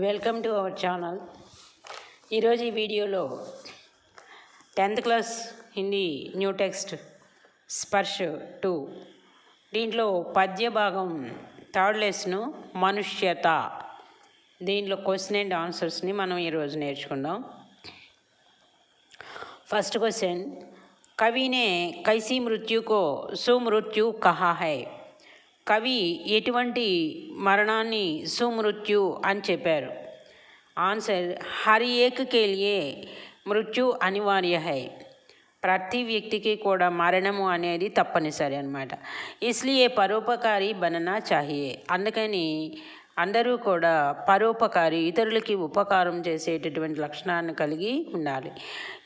Welcome to our channel ఈరోజు ఈ వీడియోలో tenth class Hindi new text Sparsh two. దీంట్లో పద్య భాగం థర్డ్ లెస్ను మనుష్యత. దీంట్లో క్వశ్చన్ అండ్ ఆన్సర్స్ని మనం ఈరోజు నేర్చుకుందాం. ఫస్ట్ క్వశ్చన్ కవినే కైసీ మృత్యుకో సుమృత్యు కహా హై? కవి ఎటువంటి మరణాన్ని సుమృత్యు అని చెప్పారు. ఆన్సర్ హర్ ఏక్ మృత్యు అనివార్య హై. ప్రతి వ్యక్తికి కూడా మరణము అనేది తప్పనిసరి అనమాట ఇస్లియే పరోపకారి బననా చాహియే. అందుకని అందరూ కూడా పరోపకారి ఇతరులకి ఉపకారం చేసేటటువంటి లక్షణాన్ని కలిగి ఉండాలి.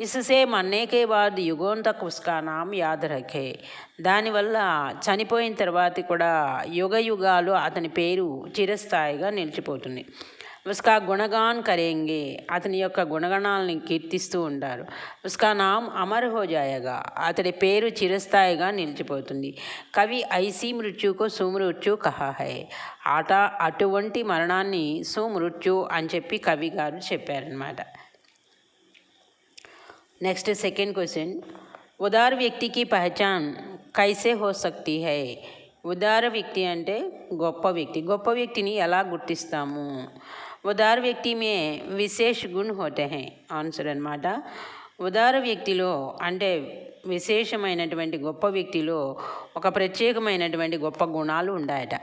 ఇససే మన్నేకే బాద్ యుగోంత కుస్కానాం యాదరకే. దానివల్ల చనిపోయిన తర్వాత కూడా యుగ యుగాలు అతని పేరు చిరస్థాయిగా నిలిచిపోతుంది. ఉస్కా గుణగాన్ కరేంగే. అతని యొక్క గుణగణాలని కీర్తిస్తూ ఉంటారు. ఉస్కా నామ్ అమర్ హో జాయగా అతడి పేరు చిరస్థాయిగా నిలిచిపోతుంది. కవి ఐసీ మృత్యుకు సుమృత్యు కహా హై. ఆట అటువంటి మరణాన్ని సుమృత్యు అని చెప్పి కవి గారు చెప్పారనమాట నెక్స్ట్ సెకండ్ క్వశ్చన్. ఉదార వ్యక్తికి పహచాన్ కైసే హో సక్తి హై. ఉదార వ్యక్తి అంటే గొప్ప వ్యక్తి. గొప్ప వ్యక్తిని ఎలా గుర్తిస్తాము? ఉదార వ్యక్తి మే విశేష గుణ హోతే హై ఆన్సర్ అనమాట ఉదార వ్యక్తిలో అంటే విశేషమైనటువంటి గొప్ప వ్యక్తిలో ఒక ప్రత్యేకమైనటువంటి గొప్ప గుణాలు ఉండాయట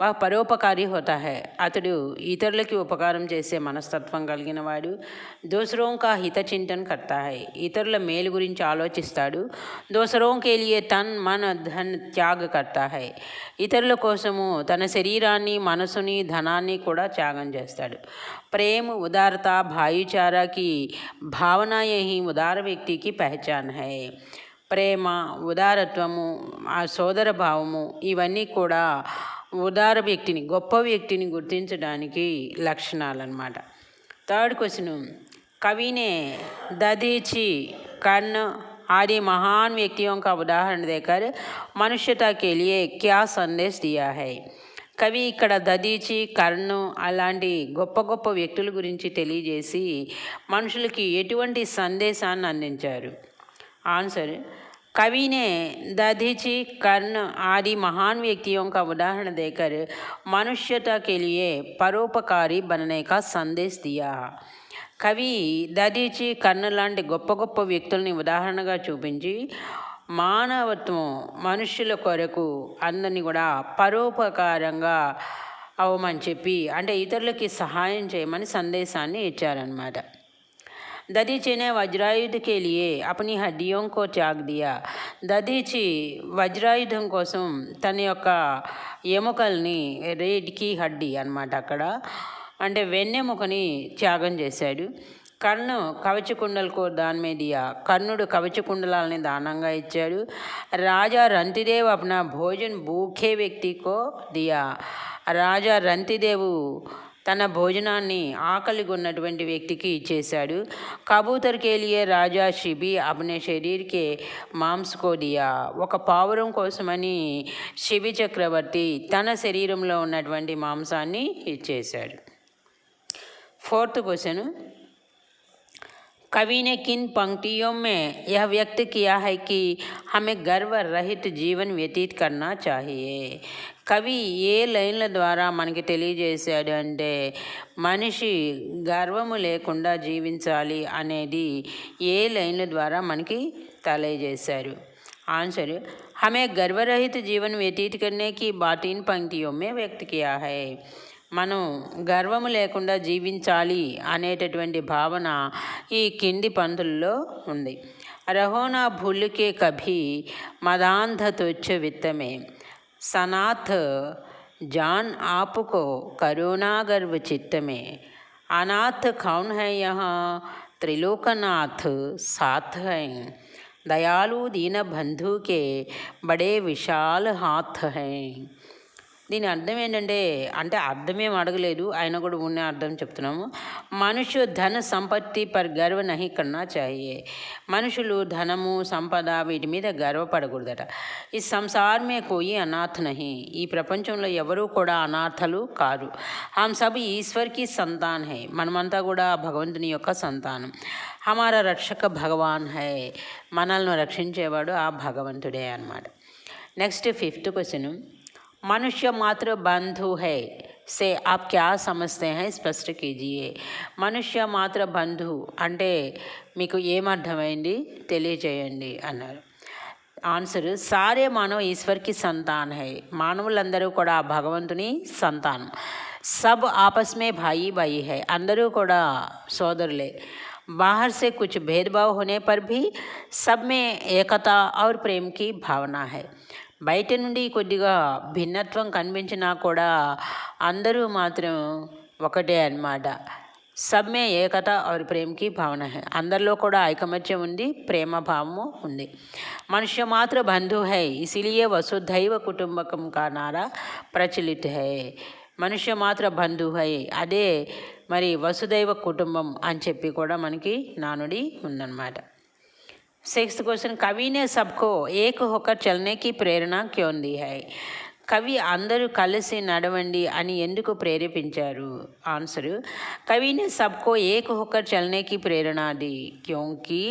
పరోపకారి హోతా హై. అతడు ఇతరులకి ఉపకారం చేసే మనస్తత్వం కలిగిన వాడు. దోసరోం కా హిత కర్తా హై. ఇతరుల మేలు గురించి ఆలోచిస్తాడు. దోసరోం కే తన్ మన ధన్ త్యాగ కర్తా హై. ఇతరుల కోసము తన శరీరాన్ని మనసుని ధనాన్ని కూడా త్యాగం చేస్తాడు. ప్రేమ ఉదారత భాయిచారాకి భావన యహి ఉదార వ్యక్తికి పహచాన్ హై. ప్రేమ ఉదారత్వము ఆ సోదర భావము ఇవన్నీ కూడా ఉదార వ్యక్తిని గొప్ప వ్యక్తిని గుర్తించడానికి లక్షణాలు అన్నమాట థర్డ్ క్వశ్చన్ కవినే దదీచి కర్ణ आदि महान व्यक्तियों का उदाहरण देकर मनुष्यता के लिए क्या संदेश दिया है కవి ఇక్కడ దదీచి కర్ణు అలాంటి గొప్ప గొప్ప వ్యక్తుల గురించి తెలియజేసి మనుషులకి ఎటువంటి సందేశాన్ని అందించారు ఆన్సర్ कवि ने दधीची कर्ण आदि महान व्यक्तियों का उदाहरण देकर मनुष्यता के लिए परोपकारी बनने का संदेश दिया కవి దదీచి కర్ణ లాంటి గొప్ప గొప్ప వ్యక్తుల్ని ఉదాహరణగా చూపించి మానవత్వం మనుష్యుల కొరకు అందరినీ కూడా పరోపకారంగా అవమని చెప్పి అంటే ఇతరులకి సహాయం చేయమని సందేశాన్ని ఇచ్చారనమాట दधीची ने वज्रायुध के लिए अपनी हड्डियों को त्याग दिया దధీచి వజ్రాయుధం కోసం తన యొక్క ఎముకల్ని రేడ్కి హడ్డి అనమాట అక్కడ అంటే వెన్నెముకని త్యాగం చేశాడు కర్ణు కవచ కుండలకు దాని మీద దియా కర్ణుడు కవచ కుండలాలని దానంగా ఇచ్చాడు రాజా రంతిదేవ్ అప్నా భోజన్ భూఖే వ్యక్తికో దియా రాజా రంతిదేవు తన భోజనాన్ని ఆకలిగా ఉన్నటువంటి వ్యక్తికి ఇచ్చేశాడు కబూతర్ కేలియే రాజా షిబి అప్నే శరీర్కే మాంస్కో దియా ఒక పావురం కోసమని శిబి చక్రవర్తి తన శరీరంలో ఉన్నటువంటి మాంసాన్ని ఇచ్చేశాడు फोर्थ क्वेश्चन कवि ने किन पंक्तियों में यह व्यक्त किया है कि हमें गर्व रहित जीवन व्यतीत करना चाहिए కవి ఏ లైన్ల ద్వారా మనకి తెలియజేశాడు అంటే మనిషి గర్వము లేకుండా జీవించాలి అనేది ఏ లైన్ల ద్వారా మనకి తెలియజేశారు आंसर हमें गर्वरहित जीवन व्यतीत करने की बात इन पंक्तियों में व्यक्त किया है మనం గర్వము లేకుండా జీవించాలి అనేటటువంటి భావన ఈ కింది పంతుల్లో ఉంది రహోనా భూలుకే కభి మదాంధ తుచ్చ విత్తమే सनाथ, जान आपको करुणा गर्व चित्त में। अनाथ कौन है यहाँ? त्रिलोकनाथ साथ हैं। दयालु दीन बंधु के बड़े विशाल हाथ हैं। దీని అర్థం ఏంటంటే అంటే అర్థమేం అడగలేదు. ఆయన కూడా ఉన్న అర్థం చెప్తున్నాము. మనుషు ధన సంపత్తి పర్ గర్వ నహి కన్నా చాయే. మనుషులు ధనము సంపద వీటి మీద గర్వపడకూడదట. ఈ సంసారమే కోయి అనాథ నహి. ఈ ప్రపంచంలో ఎవరూ కూడా అనాథలు కారు. హమ్ సబ్ ఈశ్వర్కి సంతాన్ హై. మనమంతా కూడా భగవంతుని యొక్క సంతానం. హమారా రక్షక భగవాన్ హై. మనల్ని రక్షించేవాడు ఆ భగవంతుడే అన్నమాట. Next fifth question. मनुष्य मात्र बंधु है से आप क्या समझते हैं స్పష్ట కీజియే మనుష్య మాత్ర బంధు అంటే మీకు ఏమర్థమైంది తెలియజేయండి అన్నారు ఆన్సర్ సారే మానవ ఈశ్వర్కి సంతాన్ హై మానవులందరూ కూడా ఆ భగవంతుని సంతానం సబ్ ఆపస్ మే భాయి భాయి హై అందరూ కూడా సోదరులే बाहर से कुछ भेदभाव होने पर भी सब में एकता और प्रेम की भावना है బయట నుండి కొద్దిగా భిన్నత్వం కనిపించినా కూడా అందరూ మాత్రం ఒకటే అన్నమాట. సమ్మే ఏకత వారి ప్రేమకి భావన హై. అందరిలో కూడా ఐకమత్యం ఉంది ప్రేమ భావము ఉంది. మనుష్య మాత్ర బంధు హై ఇసిలియే వసుధైవ కుటుంబకం కా నారా హై. మనుష్య మాత్ర బంధు హై అదే మరి వసుదైవ కుటుంబం అని చెప్పి కూడా మనకి నానుడి ఉందన్నమాట. सिक्स क्वेश्चन कवि ने सबको एक होकर चलने की प्रेरणा क्यों दी है కవి అందరూ కలిసి నడవండి అని ఎందుకు ప్రేరేపించారు ఆన్సర్ కవిని సబ్కో ఏక హోకర్ చలనేకి ప్రేరణ the క్యోంకి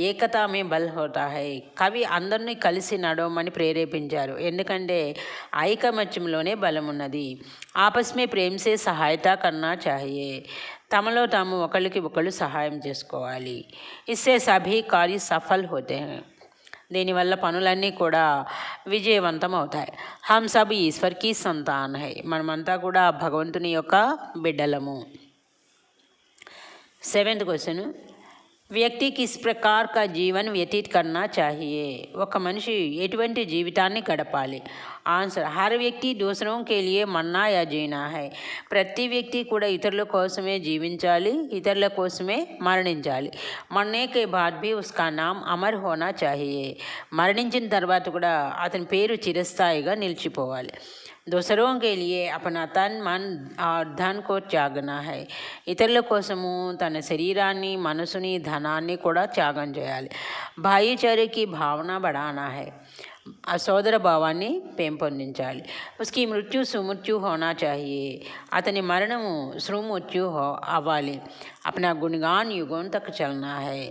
Ekta May Bal హోతా high కవి అందరినీ కలిసి నడవమని ప్రేరేపించారు ఎందుకంటే ఐకమత్యంలోనే బలం ఉన్నది ఆపస్ మే ప్రేమ్సే సహాయత కన్నా చాహియే తమలో తాము ఒకరికి ఒకళ్ళు సహాయం చేసుకోవాలి. ఇస్సే సభీ కార్య సఫల్ హోతే దీనివల్ల పనులన్నీ కూడా విజయవంతం అవుతాయి. హమ్ సబ్ ఈశ్వర్కి సంతాన్ హై. మనమంతా కూడా భగవంతుని యొక్క బిడ్డలము. Seventh question. వ్యక్తి కిస్ ప్రకార్ కా జీవన్ వ్యతీత్ కన్నా చాహియే. ఒక మనిషి ఎటువంటి జీవితాన్ని గడపాలి? ఆన్సర్ హర్ వ్యక్తి దూసరం కేలియే మన్నా యా జీనా హై. ప్రతి వ్యక్తి కూడా ఇతరుల కోసమే జీవించాలి ఇతరుల కోసమే మరణించాలి. మరణే కే బాద్ భీ ఉస్కా నామ్ అమర్ హోనా చాహియే. మరణించిన తర్వాత కూడా అతని పేరు చిరస్థాయిగా నిలిచిపోవాలి. दूसरों के लिए अपना तन मन और धन को త్యాగన హై ఇతరుల కోసము తన శరీరాన్ని మనసుని ధనాన్ని కూడా త్యాగం చేయాలి భాయిచార్యకి భావన బడానా హై ఆ సోదర భావాన్ని పెంపొందించాలి ఉస్కి మృత్యు సుమృత్యు హోనా చాహియే అతని మరణము సుమృత్యు హో అవ్వాలి అప్నా గుణగాన్ యుగం తక్ చలనా హై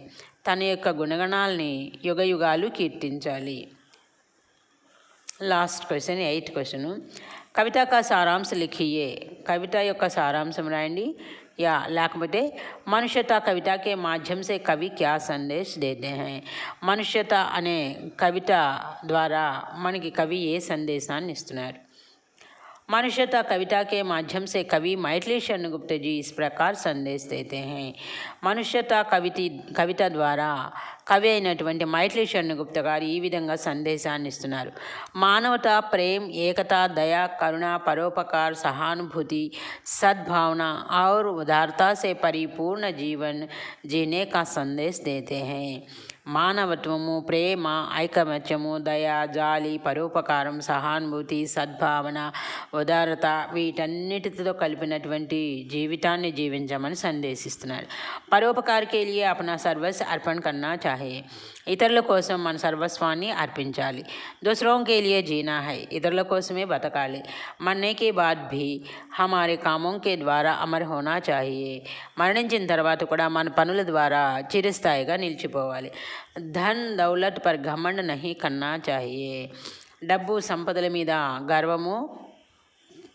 తన యొక్క గుణగణాల్ని యుగ యుగాలు కీర్తించాలి లాస్ట్ క్వశ్చన్ ఎయిత్ క్వశ్చన్ కవిత కా సారాంశ లిఖియే కవిత యొక్క సారాంశం రాయండి యా లేకపోతే మనుష్యత కవిత కే మాధ్యం సే కవి క్యా సందేశ్ దేతే హై మనుష్యత అనే కవిత ద్వారా మనకి కవి ఏ సందేశాన్ని ఇస్తున్నారు मनुष्यता कविता के माध्यम से कवि मैथिली शरण गुप्त जी इस प्रकार संदेश देते हैं। मनुष्यता कवि कविता द्वारा कवि अगर मैथिली शरण गुप्त गारधा मानवता, प्रेम, एकता, दया, करुण, परोपकार, सहानुभूति, सद्भावना और उदारता से परिपूर्ण जीवन जीने का संदेश देते हैं। మానవత్వము ప్రేమ ఐకమత్యము దయ జాలి పరోపకారం సహానుభూతి సద్భావన ఉదారత వీటన్నిటితో కలిపినటువంటి జీవితాన్ని జీవించమని సందేశిస్తున్నారు. పరోపకార్ కే లియే సర్వస్ అర్పణ కన్నా చాహే. ఇతరుల కోసం మన సర్వస్వాన్ని అర్పించాలి. దుసరోంకే లియే జీనా హై ఇతరుల కోసమే బతకాలి. మన్నేకే బాద్ భీ హమారే కామోంకే ద్వారా అమర్ హోనా చాహియే. మరణించిన తర్వాత కూడా మన పనుల ద్వారా చిరస్థాయిగా నిలిచిపోవాలి. ధన్ దౌలత్ పర్ ఘమండ్ నహి కన్నా చాయే డబ్బు సంపదల మీద గర్వము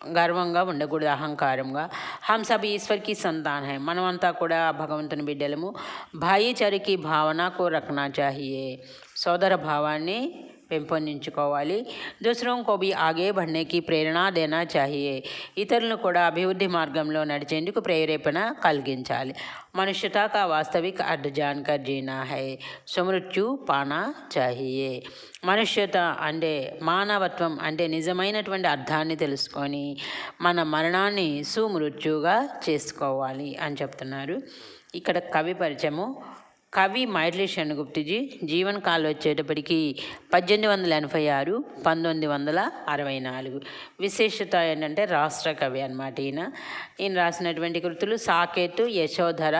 గర్వంగా ఉండకూడదు అహంకారంగా. హం సబ్ ఈశ్వర్కి సంతాన్ హై. మనమంతా కూడా భగవంతుని బిడ్డలము. భాయిచారికి భావనకు రక్నా చాహియే. సోదర భావాన్ని పెంపొందించుకోవాలి దూసరోं को भी आगे बढ़ने की ప్రేరణ దేనా చాహియే ఇతరులను కూడా అభివృద్ధి మార్గంలో నడిచేందుకు ప్రేరేపణ కలిగించాలి మనుష్యతా కా వాస్తవిక అర్థ జాన్కర్ జీనా హై సుమృత్యు పానా చాహియే మనుష్యత అంటే మానవత్వం అంటే నిజమైనటువంటి అర్థాన్ని తెలుసుకొని మన మరణాన్ని సుమృత్యుగా చేసుకోవాలి అని చెప్తున్నారు ఇక్కడ కవి పరిచయము కవి మైట్లీ గుప్తుజీ జీవన కాలం వచ్చేటప్పటికి పద్దెనిమిది వందల ఎనభై ఆరు పంతొమ్మిది వందల అరవై నాలుగు. విశేషత ఏంటంటే రాష్ట్ర కవి అన్నమాట ఈయన. ఈయన రాసినటువంటి కృతులు సాకేతు యశోధర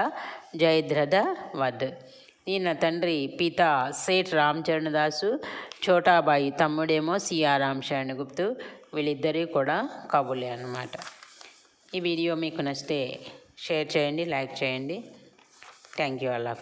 జయద్రథ వద్ ఈయన తండ్రి పిత సేఠ్ రామచరణ్ దాసు చోటాబాయి తమ్ముడేమో సిఆర్ శరణ్ గుప్తు. వీళ్ళిద్దరూ కూడా కవులే అనమాట ఈ వీడియో మీకు నచ్చితే షేర్ చేయండి లైక్ చేయండి. Thank you Allah